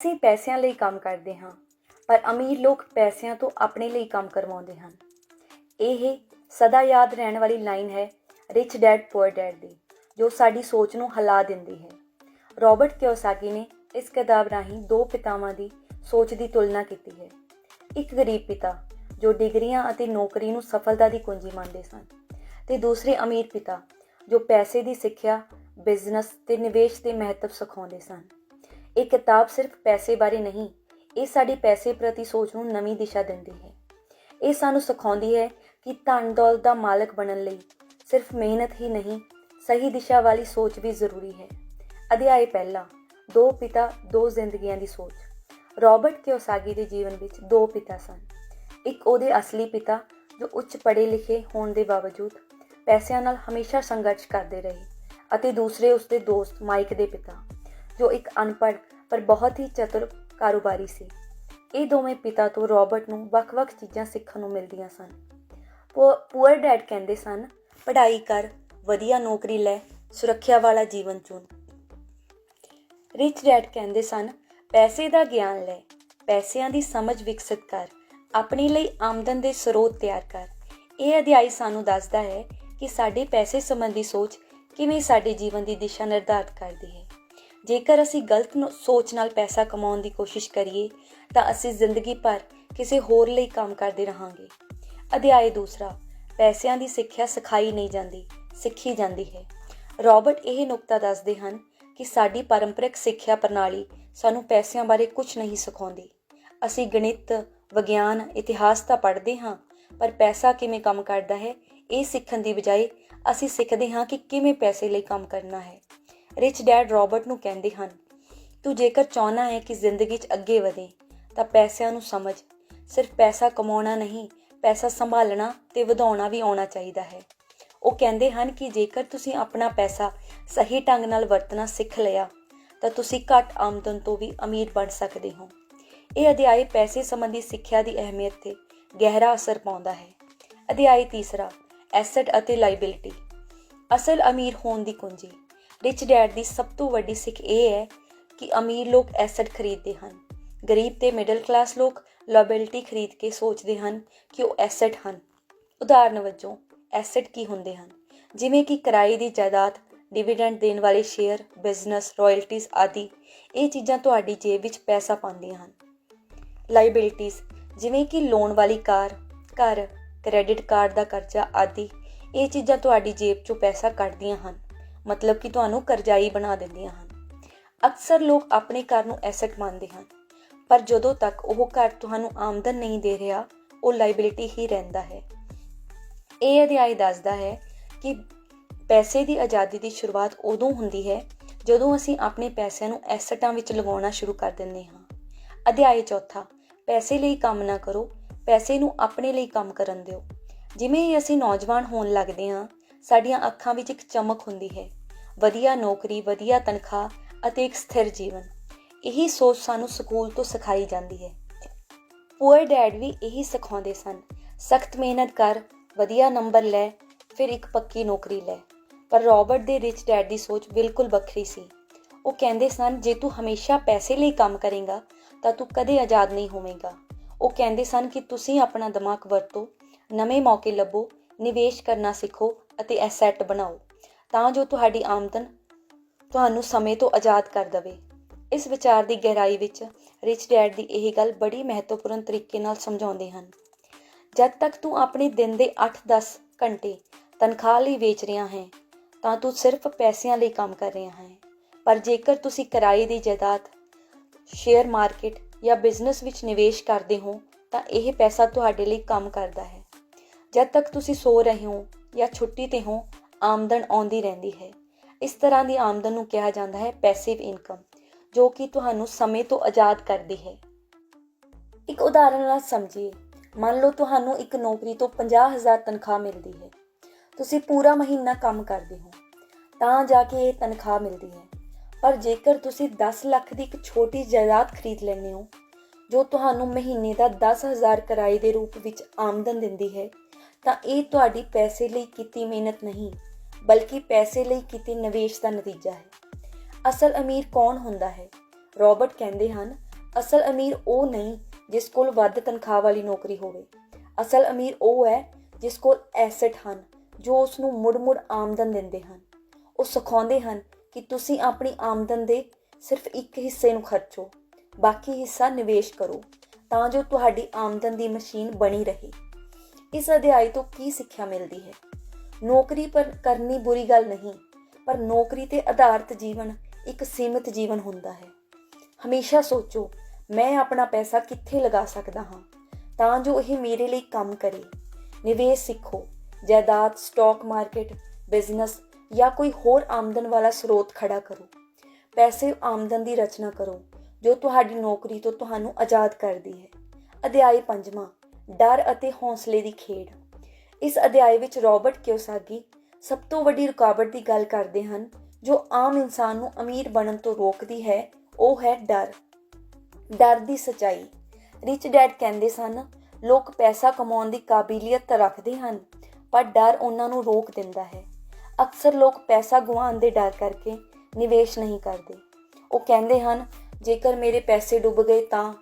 ਅਸੀਂ ਪੈਸਿਆਂ ਲਈ ਕੰਮ ਕਰਦੇ ਹਾਂ, ਪਰ ਅਮੀਰ ਲੋਕ ਪੈਸਿਆਂ ਤੋਂ ਆਪਣੇ ਲਈ ਕੰਮ ਕਰਵਾਉਂਦੇ ਹਨ। ਇਹ ਸਦਾ ਯਾਦ ਰਹਿਣ ਵਾਲੀ ਲਾਈਨ ਹੈ ਰਿਚ ਡੈਡ ਪੂਅਰ ਡੈਡ ਦੀ, ਜੋ ਸਾਡੀ ਸੋਚ ਨੂੰ ਹਿਲਾ ਦਿੰਦੀ ਹੈ। ਰਾਬਰਟ ਕਿਓਸਾਕੀ ਨੇ ਇਸ ਕਿਤਾਬ ਰਾਹੀਂ ਦੋ ਪਿਤਾਵਾਂ ਦੀ ਸੋਚ ਦੀ ਤੁਲਨਾ ਕੀਤੀ ਹੈ। ਇੱਕ ਗਰੀਬ ਪਿਤਾ, ਜੋ ਡਿਗਰੀਆਂ ਅਤੇ ਨੌਕਰੀ ਨੂੰ ਸਫਲਤਾ ਦੀ ਕੁੰਜੀ ਮੰਨਦੇ ਸਨ, ਤੇ ਦੂਸਰੇ ਅਮੀਰ ਪਿਤਾ, ਜੋ ਪੈਸੇ ਦੀ ਸਿੱਖਿਆ, ਬਿਜ਼ਨਸ ਤੇ ਨਿਵੇਸ਼ ਦੇ ਮਹੱਤਵ ਸਿਖਾਉਂਦੇ ਸਨ। ਇਹ ਕਿਤਾਬ ਸਿਰਫ ਪੈਸੇ ਬਾਰੇ ਨਹੀਂ, ਇਹ ਸਾਡੀ ਪੈਸੇ ਪ੍ਰਤੀ ਸੋਚ ਨੂੰ ਨਵੀਂ ਦਿਸ਼ਾ ਦਿੰਦੀ ਹੈ। ਇਹ ਸਾਨੂੰ ਸਿਖਾਉਂਦੀ ਹੈ ਕਿ ਧਨ ਦੌਲਤ ਦਾ ਮਾਲਕ ਬਣਨ ਲਈ ਸਿਰਫ ਮਿਹਨਤ ਹੀ ਨਹੀਂ, ਸਹੀ ਦਿਸ਼ਾ ਵਾਲੀ ਸੋਚ ਵੀ ਜ਼ਰੂਰੀ ਹੈ। ਅਧਿਆਇ ਪਹਿਲਾ, ਦੋ ਪਿਤਾ, ਦੋ ਜ਼ਿੰਦਗੀਆਂ ਦੀ ਸੋਚ। ਰਾਬਰਟ ਕਿਓਸਾਗੀ ਦੇ ਜੀਵਨ ਵਿੱਚ ਦੋ ਪਿਤਾ ਸਨ। ਇੱਕ ਉਹਦੇ ਅਸਲੀ ਪਿਤਾ ਜੋ ਉੱਚ ਪੜ੍ਹੇ ਲਿਖੇ ਹੋਣ ਦੇ ਬਾਵਜੂਦ ਪੈਸਿਆਂ ਨਾਲ ਹਮੇਸ਼ਾ ਸੰਘਰਸ਼ ਕਰਦੇ ਰਹੇ ਅਤੇ ਦੂਸਰੇ ਉਸਦੇ ਦੋਸਤ ਮਾਈਕ ਦੇ ਪਿਤਾ। ਜੋ ਇੱਕ ਅਨਪੜ੍ਹ ਪਰ ਬਹੁਤ ਹੀ ਚਤੁਰ ਕਾਰੋਬਾਰੀ ਸੀ। ਇਹ ਦੋਵੇਂ ਪਿਤਾ ਤੋਂ ਰਾਬਰਟ ਨੂੰ ਵੱਖ-ਵੱਖ ਚੀਜ਼ਾਂ ਸਿੱਖਣ ਨੂੰ ਮਿਲਦੀਆਂ ਸਨ। ਪੂਅਰ ਡੈਡ ਕਹਿੰਦੇ ਸਨ, ਪੜ੍ਹਾਈ ਕਰ, ਵਧੀਆ ਨੌਕਰੀ ਲੈ, ਸੁਰੱਖਿਆ ਵਾਲਾ ਜੀਵਨ ਚੁਣ। ਰਿਚ ਡੈਡ ਕਹਿੰਦੇ ਸਨ, ਪੈਸੇ ਦਾ ਗਿਆਨ ਲੈ, ਪੈਸਿਆਂ ਦੀ ਸਮਝ ਵਿਕਸਿਤ ਕਰ, ਆਪਣੇ ਲਈ ਆਮਦਨ ਦੇ ਸਰੋਤ ਤਿਆਰ ਕਰ। ਇਹ ਅਧਿਆਇ ਸਾਨੂੰ ਦੱਸਦਾ ਹੈ ਕਿ ਸਾਡੇ ਪੈਸੇ ਸੰਬੰਧੀ ਸੋਚ ਕਿਵੇਂ ਸਾਡੇ ਜੀਵਨ ਦੀ ਦਿਸ਼ਾ ਨਿਰਧਾਰਤ ਕਰਦੀ ਹੈ। ਜੇਕਰ ਅਸੀਂ ਗਲਤ ਸੋਚ ਨਾਲ ਪੈਸਾ ਕਮਾਉਣ ਦੀ ਕੋਸ਼ਿਸ਼ ਕਰੀਏ, ਤਾਂ ਅਸੀਂ ਜ਼ਿੰਦਗੀ ਭਰ ਕਿਸੇ ਹੋਰ ਲਈ ਕੰਮ ਕਰਦੇ ਰਹਾਂਗੇ। ਅਧਿਆਇ ਦੂਸਰਾ, ਪੈਸਿਆਂ ਦੀ ਸਿੱਖਿਆ ਸਿਖਾਈ ਨਹੀਂ ਜਾਂਦੀ, ਸਿੱਖੀ ਜਾਂਦੀ ਹੈ। ਰਾਬਰਟ ਇਹ ਨੁਕਤਾ ਦੱਸਦੇ ਹਨ ਕਿ ਸਾਡੀ ਪਾਰੰਪਰਿਕ ਸਿੱਖਿਆ ਪ੍ਰਣਾਲੀ ਸਾਨੂੰ ਪੈਸਿਆਂ ਬਾਰੇ ਕੁਝ ਨਹੀਂ ਸਿਖਾਉਂਦੀ। ਅਸੀਂ ਗਣਿਤ, ਵਿਗਿਆਨ, ਇਤਿਹਾਸ ਤਾਂ ਪੜ੍ਹਦੇ ਹਾਂ, ਪਰ ਪੈਸਾ ਕਿਵੇਂ ਕੰਮ ਕਰਦਾ ਹੈ, ਇਹ ਸਿੱਖਣ ਦੀ ਬਜਾਏ ਅਸੀਂ ਸਿੱਖਦੇ ਹਾਂ ਕਿ ਕਿਵੇਂ ਪੈਸੇ ਲਈ ਕੰਮ ਕਰਨਾ ਹੈ। ਰਿਚ ਡੈਡ ਰਾਬਰਟ ਨੂੰ ਕਹਿੰਦੇ ਹਨ, ਤੂੰ ਜੇਕਰ ਚਾਹਨਾ ਹੈ ਕਿ ਜ਼ਿੰਦਗੀ 'ਚ ਅੱਗੇ ਵਧੇ, ਤਾਂ ਪੈਸਿਆਂ ਨੂੰ ਸਮਝ। ਸਿਰਫ ਪੈਸਾ ਕਮਾਉਣਾ ਨਹੀਂ, ਪੈਸਾ ਸੰਭਾਲਣਾ ਤੇ ਵਧਾਉਣਾ ਵੀ ਆਉਣਾ ਚਾਹੀਦਾ ਹੈ। ਉਹ ਕਹਿੰਦੇ ਹਨ ਕਿ ਜੇਕਰ ਤੁਸੀਂ ਆਪਣਾ ਪੈਸਾ ਸਹੀ ਢੰਗ ਨਾਲ ਵਰਤਣਾ ਸਿੱਖ ਲਿਆ, ਤਾਂ ਤੁਸੀਂ ਘੱਟ ਆਮਦਨ ਤੋਂ ਵੀ ਅਮੀਰ ਬਣ ਸਕਦੇ ਹੋ। ਇਹ ਅਧਿਆਇ ਪੈਸੇ ਸੰਬੰਧੀ ਸਿੱਖਿਆ ਦੀ ਅਹਿਮੀਅਤ ਤੇ ਗਹਿਰਾ ਅਸਰ ਪਾਉਂਦਾ ਹੈ। ਅਧਿਆਇ ਤੀਸਰਾ, ਐਸੈਟ ਅਤੇ ਲਾਇਬਿਲਿਟੀ। ਅਸਲ ਅਮੀਰ ਹੋਣ ਦੀ ਕੁੰਜੀ। ਰਿਚ ਡੈਡ ਦੀ ਸਭ ਤੋਂ ਵੱਡੀ ਸਿੱਖ ਇਹ ਹੈ ਕਿ ਅਮੀਰ ਲੋਕ ਐਸੈਟ ਖਰੀਦਦੇ ਹਨ। ਗਰੀਬ ਤੇ ਮਿਡਲ ਕਲਾਸ ਲੋਕ ਲਾਇਬਿਲਟੀ ਖਰੀਦ ਕੇ ਸੋਚਦੇ ਹਨ ਕਿ ਉਹ ਐਸੈਟ ਹਨ। ਉਦਾਹਰਨ ਵਜੋਂ ਐਸੈਟ ਕੀ ਹੁੰਦੇ ਹਨ? ਜਿਵੇਂ ਕਿ ਕਿਰਾਏ ਦੀ ਜਾਇਦਾਦ ਡਿਵੀਡੈਂਡ ਦੇਣ ਵਾਲੇ ਸ਼ੇਅਰ ਬਿਜ਼ਨਸ ਰਾਇਲਟੀਜ਼ ਆਦਿ, ਇਹ ਚੀਜ਼ਾਂ ਤੁਹਾਡੀ ਜੇਬ ਵਿੱਚ ਪੈਸਾ ਪਾਉਂਦੀਆਂ ਹਨ। ਲਾਇਬਿਲਿਟੀਜ਼ ਜਿਵੇਂ ਕਿ ਲੋਨ ਵਾਲੀ ਕਾਰ, ਘਰ ਕ੍ਰੈਡਿਟ ਕਾਰਡ ਦਾ ਕਰਜ਼ਾ ਆਦਿ, ਇਹ ਚੀਜ਼ਾਂ ਤੁਹਾਡੀ ਜੇਬ 'ਚੋਂ ਪੈਸਾ ਕੱਢਦੀਆਂ ਹਨ। ਮਤਲਬ ਕਿ ਤੁਹਾਨੂੰ ਕਰਜ਼ਾਈ ਬਣਾ ਦਿੰਦੀਆਂ ਹਨ। ਅਕਸਰ ਲੋਕ ਆਪਣੇ ਘਰ ਨੂੰ ਐਸੈਟ ਮੰਨਦੇ ਹਨ, ਪਰ ਜਦੋਂ ਤੱਕ ਉਹ ਘਰ ਤੁਹਾਨੂੰ ਆਮਦਨ ਨਹੀਂ ਦੇ ਰਿਹਾ, ਉਹ ਲਾਇਬਿਲਿਟੀ ਹੀ ਰਹਿੰਦਾ ਹੈ। ਇਹ ਅਧਿਆਇ ਦੱਸਦਾ ਹੈ ਕਿ ਪੈਸੇ ਦੀ ਆਜ਼ਾਦੀ ਦੀ ਸ਼ੁਰੂਆਤ ਉਦੋਂ ਹੁੰਦੀ ਹੈ ਜਦੋਂ ਅਸੀਂ ਆਪਣੇ ਪੈਸਿਆਂ ਨੂੰ ਐਸਟਾਂ ਵਿੱਚ ਲਗਾਉਣਾ ਸ਼ੁਰੂ ਕਰ ਦਿੰਦੇ ਹਾਂ। ਅਧਿਆਇ ਚੌਥਾ, ਪੈਸੇ ਲਈ ਕੰਮ ਨਾ ਕਰੋ, ਪੈਸੇ ਨੂੰ ਆਪਣੇ ਲਈ ਕੰਮ ਕਰਨ ਦਿਓ। ਜਿਵੇਂ ਹੀ ਅਸੀਂ ਨੌਜਵਾਨ ਹੋਣ ਲੱਗਦੇ ਹਾਂ ਸਾਡੀਆਂ ਅੱਖਾਂ ਵਿੱਚ ਇੱਕ ਚਮਕ ਹੁੰਦੀ ਹੈ। ਵਧੀਆ ਨੌਕਰੀ, ਵਧੀਆ ਤਨਖਾਹ ਅਤੇ ਇੱਕ ਸਥਿਰ ਜੀਵਨ। ਇਹੀ ਸੋਚ ਸਾਨੂੰ ਸਕੂਲ ਤੋਂ ਸਿਖਾਈ ਜਾਂਦੀ ਹੈ। ਪੂਅਰ ਡੈਡ ਵੀ ਇਹੀ ਸਿਖਾਉਂਦੇ ਸਨ। ਸਖਤ ਮਿਹਨਤ ਕਰ, ਵਧੀਆ ਨੰਬਰ ਲੈ, ਫਿਰ ਇੱਕ ਪੱਕੀ ਨੌਕਰੀ ਲੈ। ਪਰ ਰਾਬਰਟ ਦੇ ਰਿਚ ਡੈਡ ਦੀ ਸੋਚ ਬਿਲਕੁਲ ਵੱਖਰੀ ਸੀ। ਉਹ ਕਹਿੰਦੇ ਸਨ, ਜੇ ਤੂੰ ਹਮੇਸ਼ਾ ਪੈਸੇ ਲਈ ਕੰਮ ਕਰੇਗਾ, ਤਾਂ ਤੂੰ ਕਦੇ ਆਜ਼ਾਦ ਨਹੀਂ ਹੋਵੇਂਗਾ। ਉਹ ਕਹਿੰਦੇ ਸਨ ਕਿ ਤੁਸੀਂ ਆਪਣਾ ਦਿਮਾਗ ਵਰਤੋ, ਨਵੇਂ ਮੌਕੇ ਲੱਭੋ, ਨਿਵੇਸ਼ ਕਰਨਾ ਸਿੱਖੋ ਅਤੇ ਐਸੈਟ ਬਣਾਓ, ਤਾਂ ਜੋ ਤੁਹਾਡੀ ਆਮਦਨ ਤੁਹਾਨੂੰ ਸਮੇਂ ਤੋਂ ਆਜ਼ਾਦ ਕਰ ਦੇਵੇ। ਇਸ ਵਿਚਾਰ ਦੀ ਗਹਿਰਾਈ ਵਿੱਚ ਰਿਚ ਡੈਡ ਦੀ ਇਹ ਗੱਲ ਬੜੀ ਮਹੱਤਵਪੂਰਨ ਤਰੀਕੇ ਨਾਲ ਸਮਝਾਉਂਦੇ ਹਨ। ਜਦ ਤੱਕ ਤੂੰ ਆਪਣੇ ਦਿਨ ਦੇ 8-10 ਘੰਟੇ ਤਨਖਾਹ ਲਈ ਵੇਚ ਰਿਹਾ ਹੈ, ਤਾਂ ਤੂੰ ਸਿਰਫ ਪੈਸਿਆਂ ਲਈ ਕੰਮ ਕਰ ਰਿਹਾ ਹੈ। ਪਰ ਜੇਕਰ ਤੁਸੀਂ ਕਿਰਾਏ ਦੀ ਜਾਇਦਾਦ ਸ਼ੇਅਰ ਮਾਰਕੀਟ ਜਾਂ ਬਿਜ਼ਨਸ ਵਿੱਚ ਨਿਵੇਸ਼ ਕਰਦੇ ਹੋ, ਤਾਂ ਇਹ ਪੈਸਾ ਤੁਹਾਡੇ ਲਈ ਕੰਮ ਕਰਦਾ ਹੈ। ਜਦ ਤੱਕ ਤੁਸੀਂ ਸੋ ਰਹੇ ਹੋ ਜਾਂ ਛੁੱਟੀ ਤੇ ਹੋ, ਆਮਦਨ ਆਉਂਦੀ ਰਹਿੰਦੀ ਹੈ। ਇਸ ਤਰ੍ਹਾਂ ਦੀ ਆਮਦਨ ਨੂੰ ਕਿਹਾ ਜਾਂਦਾ ਹੈ ਪੈਸਿਵ ਇਨਕਮ ਜੋ ਕਿ ਤੁਹਾਨੂੰ ਸਮੇਂ ਤੋਂ ਆਜ਼ਾਦ ਕਰਦੀ ਹੈ। ਇੱਕ ਉਦਾਹਰਣ ਨਾਲ ਸਮਝੀਏ, ਮੰਨ ਲਓ ਤੁਹਾਨੂੰ ਇੱਕ ਨੌਕਰੀ ਤੋਂ 50000 ਤਨਖਾਹ ਮਿਲਦੀ ਹੈ। ਤੁਸੀਂ ਪੂਰਾ ਮਹੀਨਾ ਕੰਮ ਕਰਦੇ ਹੋ, ਤਾਂ ਜਾ ਕੇ ਇਹ ਤਨਖਾਹ ਮਿਲਦੀ ਹੈ। ਪਰ ਜੇਕਰ ਤੁਸੀਂ 10 ਲੱਖ ਦੀ ਇੱਕ ਛੋਟੀ ਜਾਇਦਾਦ ਖਰੀਦ ਲੈਂਦੇ ਹੋ, ਜੋ ਤੁਹਾਨੂੰ ਮਹੀਨੇ ਦਾ 10000 ਕਿਰਾਏ ਦੇ ਰੂਪ ਵਿੱਚ ਆਮਦਨ ਦਿੰਦੀ ਹੈ ਤਾਂ ਇਹ ਤੁਹਾਡੀ ਪੈਸੇ ਲਈ ਕੀਤੀ ਮਿਹਨਤ ਨਹੀਂ, ਬਲਕਿ ਪੈਸੇ ਲਈ ਕੀਤੀ ਨਿਵੇਸ਼ ਦਾ ਨਤੀਜਾ ਹੈ। ਅਸਲ ਅਮੀਰ ਕੌਣ ਹੁੰਦਾ ਹੈ? ਰਾਬਰਟ ਕਹਿੰਦੇ ਹਨ, ਅਸਲ ਅਮੀਰ ਉਹ ਨਹੀਂ ਜਿਸ ਕੋਲ ਵੱਧ ਤਨਖਾਹ ਵਾਲੀ ਨੌਕਰੀ ਹੋਵੇ। ਅਸਲ ਅਮੀਰ ਉਹ ਹੈ ਜਿਸ ਕੋਲ ਐਸੈਟ ਹਨ, ਜੋ ਉਸ ਨੂੰ ਮੁੜ-ਮੁੜ ਆਮਦਨ ਦਿੰਦੇ ਹਨ। ਉਹ ਸਿਖਾਉਂਦੇ ਹਨ ਕਿ ਤੁਸੀਂ ਆਪਣੀ ਆਮਦਨ ਦੇ ਸਿਰਫ ਇੱਕ ਹਿੱਸੇ ਨੂੰ ਖਰਚੋ, ਬਾਕੀ ਹਿੱਸਾ ਨਿਵੇਸ਼ ਕਰੋ, ਤਾਂ ਜੋ ਤੁਹਾਡੀ ਆਮਦਨ ਦੀ ਮਸ਼ੀਨ ਬਣੀ ਰਹੇ। ਇਸ ਅਧਿਆਇ ਤੋਂ ਕੀ ਸਿੱਖਿਆ ਮਿਲਦੀ ਹੈ? ਨੌਕਰੀ ਪਰ ਕਰਨੀ ਬੁਰੀ ਗੱਲ ਨਹੀਂ, ਪਰ ਨੌਕਰੀ ਤੇ ਆਧਾਰਿਤ ਜੀਵਨ ਇੱਕ ਸੀਮਿਤ ਜੀਵਨ ਹੁੰਦਾ ਹੈ। ਹਮੇਸ਼ਾ ਸੋਚੋ, ਮੈਂ ਆਪਣਾ ਪੈਸਾ ਕਿੱਥੇ ਲਗਾ ਸਕਦਾ ਹਾਂ? ਤਾਂ ਜੋ ਇਹ ਮੇਰੇ ਲਈ ਕੰਮ ਕਰੇ। ਨਿਵੇਸ਼ ਸਿੱਖੋ, ਜਾਇਦਾਦ ਸਟਾਕ ਮਾਰਕੀਟ ਬਿਜ਼ਨਸ ਜਾਂ ਕੋਈ ਹੋਰ ਆਮਦਨ ਵਾਲਾ ਸਰੋਤ ਖੜਾ ਕਰੋ। ਪੈਸੇ ਆਮਦਨ ਦੀ ਰਚਨਾ ਕਰੋ, ਜੋ ਤੁਹਾਡੀ ਨੌਕਰੀ ਤੋਂ ਤੁਹਾਨੂੰ ਆਜ਼ਾਦ ਕਰਦੀ ਹੈ। ਅਧਿਆਇ ਪੰਜਵਾਂ ਡਰ ਅਤੇ ਹੌਸਲੇ ਦੀ ਖੇਡ। ਇਸ ਅਧਿਆਇ ਵਿੱਚ ਰਾਬਰਟ ਕਿਓਸਾਗੀ ਸਭ ਤੋਂ ਵੱਡੀ ਰੁਕਾਵਟ ਦੀ ਗੱਲ ਕਰਦੇ ਹਨ, ਜੋ ਆਮ ਇਨਸਾਨ ਨੂੰ ਅਮੀਰ ਬਣਨ ਤੋਂ ਰੋਕਦੀ ਹੈ, ਉਹ ਹੈ ਡਰ। ਡਰ ਦੀ ਸਚਾਈ। ਰਿਚ ਡੈਡ ਕਹਿੰਦੇ ਸਨ, ਲੋਕ ਪੈਸਾ ਕਮਾਉਣ ਦੀ ਕਾਬਲੀਅਤ ਤਾਂ ਰੱਖਦੇ ਹਨ, ਪਰ ਡਰ ਉਹਨਾਂ ਨੂੰ ਰੋਕ ਦਿੰਦਾ ਹੈ। ਅਕਸਰ ਲੋਕ ਪੈਸਾ ਗਵਾਉਣ ਦੇ ਡਰ ਕਰਕੇ ਨਿਵੇਸ਼ ਨਹੀਂ ਕਰਦੇ। ਉਹ ਕਹਿੰਦੇ ਹਨ, ਜੇਕਰ ਮੇਰੇ ਪੈਸੇ ਡੁੱਬ ਗਏ ਤਾਂ,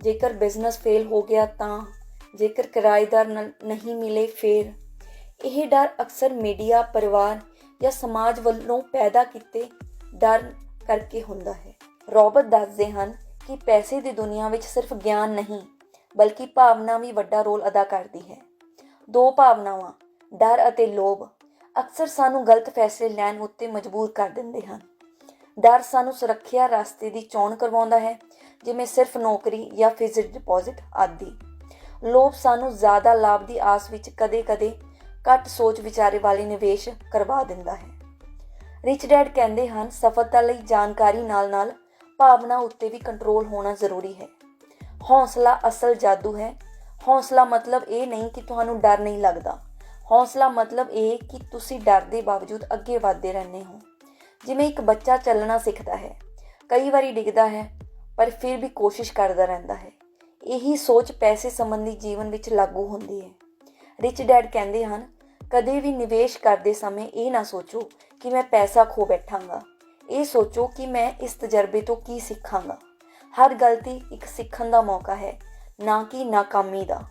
ਜੇਕਰ ਬਿਜ਼ਨਸ ਫੇਲ ਹੋ ਗਿਆ ਤਾਂ ਜੇਕਰ ਕਿਰਾਏਦਾਰ ਨਹੀਂ ਮਿਲੇ ਫੇਰ। ਇਹ ਡਰ ਅਕਸਰ ਮੀਡੀਆ, ਪਰਿਵਾਰ ਜਾਂ ਸਮਾਜ ਵੱਲੋਂ ਪੈਦਾ ਕੀਤੇ ਡਰ ਕਰਕੇ ਹੁੰਦਾ ਹੈ। ਰੋਬਰਟ ਦੱਸਦੇ ਹਨ ਕਿ ਪੈਸੇ ਦੀ ਦੁਨੀਆ ਵਿੱਚ ਸਿਰਫ ਗਿਆਨ ਨਹੀਂ, ਬਲਕਿ ਭਾਵਨਾ ਵੀ ਵੱਡਾ ਰੋਲ ਅਦਾ ਕਰਦੀ ਹੈ। ਦੋ ਭਾਵਨਾਵਾਂ, ਡਰ ਅਤੇ ਲੋਭ, ਅਕਸਰ ਸਾਨੂੰ ਗਲਤ ਫੈਸਲੇ ਲੈਣ ਉੱਤੇ ਮਜਬੂਰ ਕਰ ਦਿੰਦੇ ਹਨ। ਡਰ ਸਾਨੂੰ ਸੁਰੱਖਿਆ ਰਸਤੇ ਦੀ ਚੋਣ ਕਰਵਾਉਂਦਾ ਹੈ, ਜਿਵੇਂ ਸਿਰਫ ਨੌਕਰੀ ਜਾਂ ਫਿਕਸਡ ਡਿਪੋਜ਼ਿਟ ਆਦਿ। ਲੋਭ ਸਾਨੂੰ ਜ਼ਿਆਦਾ ਲਾਭ ਦੀ ਆਸ ਵਿੱਚ ਕਦੇ-ਕਦੇ ਘੱਟ ਸੋਚ ਵਿਚਾਰੇ ਵਾਲੇ ਨਿਵੇਸ਼ ਕਰਵਾ ਦਿੰਦਾ ਹੈ। ਰਿਚ ਡੈਡ ਕਹਿੰਦੇ ਹਨ, ਸਫਲਤਾ ਲਈ ਜਾਣਕਾਰੀ ਨਾਲ-ਨਾਲ ਭਾਵਨਾ ਉੱਤੇ ਵੀ ਕੰਟਰੋਲ ਹੋਣਾ ਜ਼ਰੂਰੀ ਹੈ। ਹੌਸਲਾ ਅਸਲ ਜਾਦੂ ਹੈ। ਹੌਸਲਾ ਮਤਲਬ ਇਹ ਨਹੀਂ ਕਿ ਤੁਹਾਨੂੰ ਡਰ ਨਹੀਂ ਲੱਗਦਾ। ਹੌਸਲਾ ਮਤਲਬ ਇਹ ਕਿ ਤੁਸੀਂ ਡਰ ਦੇ ਬਾਵਜੂਦ ਅੱਗੇ ਵਧਦੇ ਰਹਿੰਦੇ ਹੋ। ਜਿਵੇਂ ਇੱਕ ਬੱਚਾ ਚੱਲਣਾ ਸਿੱਖਦਾ ਹੈ। ਕਈ ਵਾਰੀ ਡਿੱਗਦਾ ਹੈ, ਪਰ ਫਿਰ ਵੀ ਕੋਸ਼ਿਸ਼ ਕਰਦਾ ਰਹਿੰਦਾ ਹੈ। ਇਹੀ ਸੋਚ ਪੈਸੇ ਸੰਬੰਧੀ ਜੀਵਨ ਵਿੱਚ ਲਾਗੂ ਹੁੰਦੀ ਹੈ। ਰਿਚ ਡੈਡ ਕਹਿੰਦੇ ਹਨ, ਕਦੇ ਵੀ ਨਿਵੇਸ਼ ਕਰਦੇ ਸਮੇਂ ਇਹ ਨਾ ਸੋਚੋ ਕਿ ਮੈਂ ਪੈਸਾ ਖੋ ਬੈਠਾਂਗਾ। ਇਹ ਸੋਚੋ ਕਿ ਮੈਂ ਇਸ ਤਜਰਬੇ ਤੋਂ ਕੀ ਸਿੱਖਾਂਗਾ। ਹਰ ਗਲਤੀ ਇੱਕ ਸਿੱਖਣ ਦਾ ਮੌਕਾ ਹੈ, ਨਾ ਕਿ ਨਾਕਾਮੀ ਦਾ।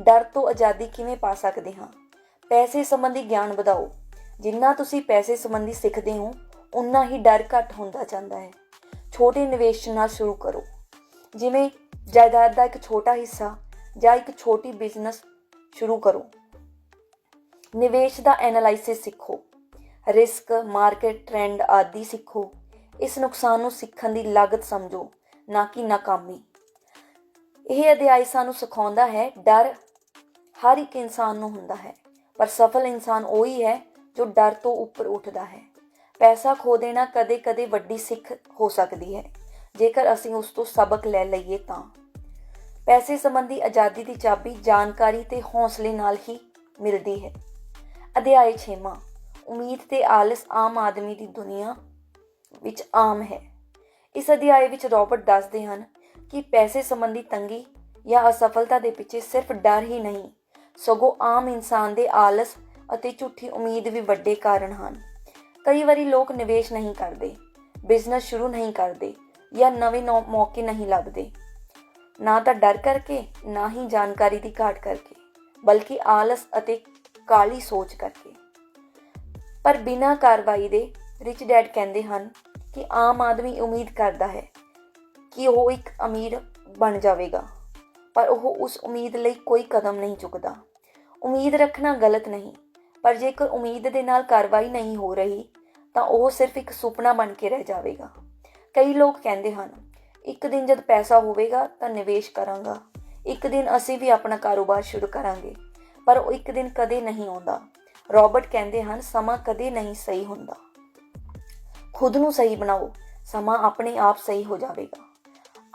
ਡਰ ਤੋਂ ਆਜ਼ਾਦੀ ਕਿਵੇਂ ਪਾ ਸਕਦੇ ਹਾਂ? ਪੈਸੇ ਸੰਬੰਧੀ ਗਿਆਨ ਵਧਾਓ। ਜਿੰਨਾ ਤੁਸੀਂ ਪੈਸੇ ਸੰਬੰਧੀ ਸਿੱਖਦੇ ਹੋ ਉਨਾ ਹੀ ਡਰ ਘੱਟ ਹੁੰਦਾ ਜਾਂਦਾ ਹੈ। ਛੋਟੇ ਨਿਵੇਸ਼ ਨਾਲ ਸ਼ੁਰੂ ਕਰੋ। ਜਿਵੇਂ ਜਾਇਦਾਦ ਦਾ ਇੱਕ ਛੋਟਾ ਹਿੱਸਾ ਜਾਂ ਇੱਕ ਛੋਟੀ ਬਿਜ਼ਨਸ ਸ਼ੁਰੂ ਕਰੋ। ਨਿਵੇਸ਼ ਦਾ ਐਨਾਲਾਈਸਿਸ ਸਿੱਖੋ। ਰਿਸਕ, ਮਾਰਕੀਟ, ਟ੍ਰੈਂਡ ਆਦਿ ਸਿੱਖੋ। ਇਸ ਨੁਕਸਾਨ ਨੂੰ ਸਿੱਖਣ ਦੀ ਲਾਗਤ ਸਮਝੋ, ਨਾ ਕਿ ਨਾਕਾਮੀ। ਇਹ ਅਧਿਆਇ ਸਾਨੂੰ ਸਿਖਾਉਂਦਾ ਹੈ, ਡਰ ਹਰ ਇੱਕ ਇਨਸਾਨ ਨੂੰ ਹੁੰਦਾ ਹੈ, ਪਰ ਸਫਲ ਇਨਸਾਨ ਉਹੀ ਹੈ ਜੋ ਡਰ ਤੋਂ ਉੱਪਰ ਉੱਠਦਾ ਹੈ। ਪੈਸਾ ਖੋ ਦੇਣਾ ਕਦੇ-ਕਦੇ ਵੱਡੀ ਸਿੱਖ ਹੋ ਸਕਦੀ ਹੈ। ਜੇਕਰ ਅਸੀਂ ਉਸ ਤੋਂ ਸਬਕ ਲੈ ਲਈਏ ਤਾਂ। ਪੈਸੇ ਸੰਬੰਧੀ ਆਜ਼ਾਦੀ ਦੀ ਚਾਬੀ ਜਾਣਕਾਰੀ ਤੇ ਹੌਸਲੇ ਨਾਲ ਹੀ ਮਿਲਦੀ ਹੈ। ਅਧਿਆਇ 6ਵਾਂ ਉਮੀਦ ਤੇ ਆਲਸ ਆਮ ਆਦਮੀ ਦੀ ਦੁਨੀਆ ਵਿੱਚ ਆਮ ਹੈ। ਇਸ ਅਧਿਆਇ ਵਿੱਚ ਰਾਬਰਟ ਦੱਸਦੇ ਹਨ ਕਿ ਪੈਸੇ ਸੰਬੰਧੀ ਤੰਗੀ ਜਾਂ ਅਸਫਲਤਾ ਦੇ ਪਿੱਛੇ ਸਿਰਫ ਡਰ ਹੀ ਨਹੀਂ, ਸਗੋਂ ਆਮ ਇਨਸਾਨ ਦੇ ਆਲਸ ਅਤੇ ਝੂਠੀ ਉਮੀਦ ਵੀ ਵੱਡੇ ਕਾਰਨ ਹਨ। ਕਈ ਵਾਰੀ ਲੋਕ ਨਿਵੇਸ਼ ਨਹੀਂ ਕਰਦੇ, ਬਿਜ਼ਨਸ ਸ਼ੁਰੂ ਨਹੀਂ ਕਰਦੇ ਜਾਂ ਨਵੇਂ ਨੌ- ਮੌਕੇ ਨਹੀਂ ਲੱਭਦੇ। ਨਾ ਤਾਂ ਡਰ ਕਰਕੇ, ਨਾ ਹੀ ਜਾਣਕਾਰੀ ਦੀ ਘਾਟ ਕਰਕੇ, ਬਲਕਿ ਆਲਸ ਅਤੇ ਕਾਲੀ ਸੋਚ ਕਰਕੇ। ਪਰ ਬਿਨਾਂ ਕਾਰਵਾਈ ਦੇ ਰਿਚ ਡੈਡ ਕਹਿੰਦੇ ਹਨ ਕਿ ਆਮ ਆਦਮੀ ਉਮੀਦ ਕਰਦਾ ਹੈ ਕਿ ਉਹ ਇੱਕ ਅਮੀਰ ਬਣ ਜਾਵੇਗਾ, ਪਰ ਉਹ ਉਸ ਉਮੀਦ ਲਈ ਕੋਈ ਕਦਮ ਨਹੀਂ ਚੁੱਕਦਾ। ਉਮੀਦ ਰੱਖਣਾ ਗਲਤ ਨਹੀਂ, ਪਰ ਜੇਕਰ ਉਮੀਦ ਦੇ ਨਾਲ ਕਾਰਵਾਈ ਨਹੀਂ ਹੋ ਰਹੀ, ਤਾਂ ਉਹ ਸਿਰਫ ਇੱਕ ਸੁਪਨਾ ਬਣ ਕੇ ਰਹਿ ਜਾਵੇਗਾ। ਕਈ ਲੋਕ ਕਹਿੰਦੇ ਹਨ ਇੱਕ ਦਿਨ ਜਦ ਪੈਸਾ ਹੋਵੇਗਾ ਤਾਂ ਨਿਵੇਸ਼ ਕਰਾਂਗਾ। ਇੱਕ ਦਿਨ ਅਸੀਂ ਵੀ ਆਪਣਾ ਕਾਰੋਬਾਰ ਸ਼ੁਰੂ ਕਰਾਂਗੇ। ਪਰ ਉਹ ਇੱਕ ਦਿਨ ਕਦੇ ਨਹੀਂ ਆਉਂਦਾ। ਰਾਬਰਟ ਕਹਿੰਦੇ ਹਨ, ਸਮਾਂ ਕਦੇ ਨਹੀਂ ਸਹੀ ਹੁੰਦਾ। ਖੁਦ ਨੂੰ ਸਹੀ ਬਣਾਓ। ਸਮਾਂ ਆਪਣੇ ਆਪ ਸਹੀ ਹੋ ਜਾਵੇਗਾ।